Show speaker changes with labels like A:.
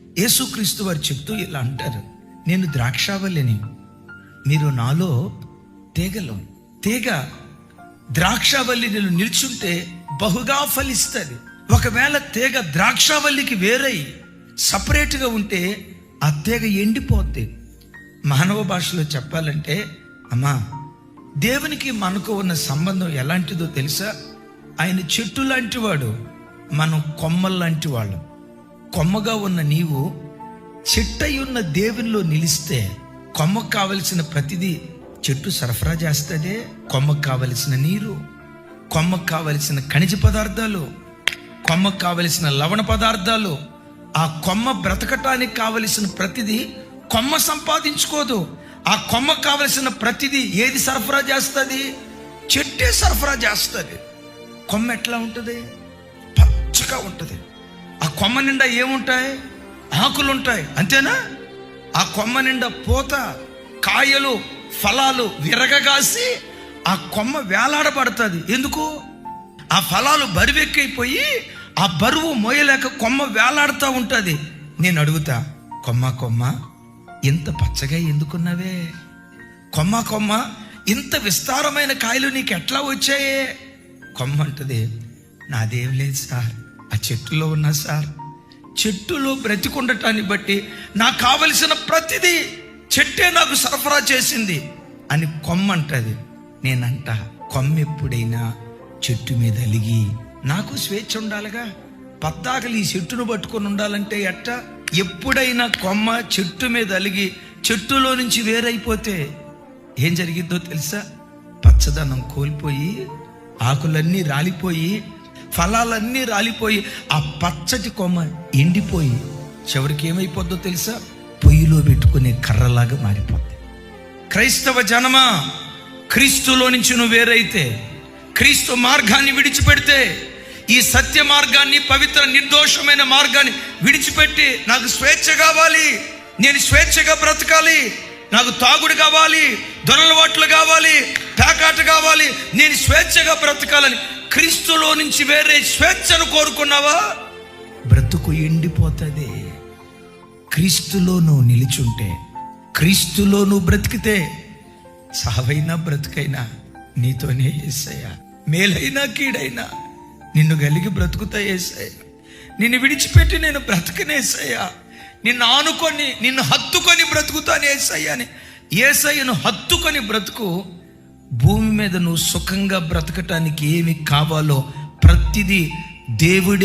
A: యేసుక్రీస్తు వారు చెప్తూ ఇలా అంటారు నేను ద్రాక్షావల్లిని మీరు నాలో తీగలు తీగ ద్రాక్షావల్లిని నిల్చుంటే బహుగా ఫలిస్తుంది. ఒకవేళ తీగ ద్రాక్షావల్లికి వేరై సపరేట్గా ఉంటే ఆ తీగ ఎండిపోద్ది. మానవ భాషలో చెప్పాలంటే అమ్మా దేవునికి మనకు ఉన్న సంబంధం ఎలాంటిదో తెలుసా? ఆయన చెట్టు లాంటి వాడు మనం కొమ్మల్లాంటి వాళ్ళం. కొమ్మగా ఉన్న నీవు చెట్టై ఉన్న దేవునిలో నిలిస్తే కొమ్మకు కావలసిన ప్రతిదీ చెట్టు సరఫరా చేస్తుందే. కొమ్మకు కావలసిన నీరు కొమ్మకు కావలసిన ఖనిజ పదార్థాలు కొమ్మకు కావలసిన లవణ పదార్థాలు ఆ కొమ్మ బ్రతకటానికి కావలసిన ప్రతిదీ కొమ్మ సంపాదించుకోదు. ఆ కొమ్మకు కావలసిన ప్రతిదీ ఏది సరఫరా చేస్తుంది? చెట్టే సరఫరా చేస్తుంది. కొమ్మ ఎట్లా ఉంటుంది? పచ్చగా ఉంటుంది. కొమ్మ నిండా ఏముంటాయి? ఆకులు ఉంటాయి అంతేనా? ఆ కొమ్మ నిండా పూత కాయలు ఫలాలు విరగగాసి ఆ కొమ్మ వేలాడబడుతుంది. ఎందుకు? ఆ ఫలాలు బరువెక్కైపోయి ఆ బరువు మోయలేక కొమ్మ వేలాడుతూ ఉంటుంది. నేను అడుగుతా కొమ్మ కొమ్మ ఇంత పచ్చగా ఎందుకున్నావే? కొమ్మ కొమ్మ ఇంత విస్తారమైన కాయలు నీకు ఎట్లా వచ్చాయే? కొమ్మ అంటది నాదేం లేదు సార్. ఆ చెట్టులో ఉన్నా సార్. చెట్టులో బ్రతికుండటాన్ని బట్టి నాకు కావలసిన ప్రతిదీ చెట్టే నాకు సరఫరా చేసింది అని కొమ్మంటది. నేనంట కొమ్మ ఎప్పుడైనా చెట్టు మీద అలిగి నాకు స్వేచ్ఛ ఉండాలిగా. పద్దాకలు ఈ చెట్టును పట్టుకొని ఉండాలంటే ఎట్ట? ఎప్పుడైనా కొమ్మ చెట్టు మీద అలిగి చెట్టులో నుంచి వేరైపోతే ఏం జరిగిద్దో తెలుసా? పచ్చదనం కోల్పోయి ఆకులన్నీ రాలిపోయి ఫలాలన్నీ రాలిపోయి ఆ పచ్చటి కొమ్మ ఎండిపోయి చివరికి ఏమైపోద్దో తెలుసా? పొయ్యిలో పెట్టుకునే కర్రలాగా మారిపోద్ది. క్రైస్తవ జనమా క్రీస్తులో నుంచి నువ్వు వేరైతే క్రీస్తు మార్గాన్ని విడిచిపెడితే ఈ సత్య మార్గాన్ని పవిత్ర నిర్దోషమైన మార్గాన్ని విడిచిపెట్టి నాకు స్వేచ్ఛ కావాలి నేను స్వేచ్ఛగా బ్రతకాలి నాకు తాగుడు కావాలి దొరలవాట్లు కావాలి పేకాట కావాలి నేను స్వేచ్ఛగా బ్రతకాలని క్రీస్తులో నుంచి వేరే స్వేచ్ఛను కోరుకున్నావా? బ్రతుకు ఎండిపోతుంది. క్రీస్తులో నువ్వు నిలిచుంటే క్రీస్తులో నువ్వు బ్రతికితే సావైనా బ్రతుకైనా నీతోనే ఏసయ్యా. మేలైనా కీడైనా నిన్ను కలిగి బ్రతుకుతా ఏసయ్య. నిన్ను విడిచిపెట్టి నేను బ్రతకనేసయ్యా నిన్ను ఆనుకొని నిన్ను హత్తుకొని బ్రతుకుతాను ఏసయ్య అని. ఏసయ్యను హత్తుకొని బ్రతుకు భూమి మీద నువ్వు సుఖంగా బ్రతకటానికి ఏమి కావాలో ప్రతిదీ దేవుడి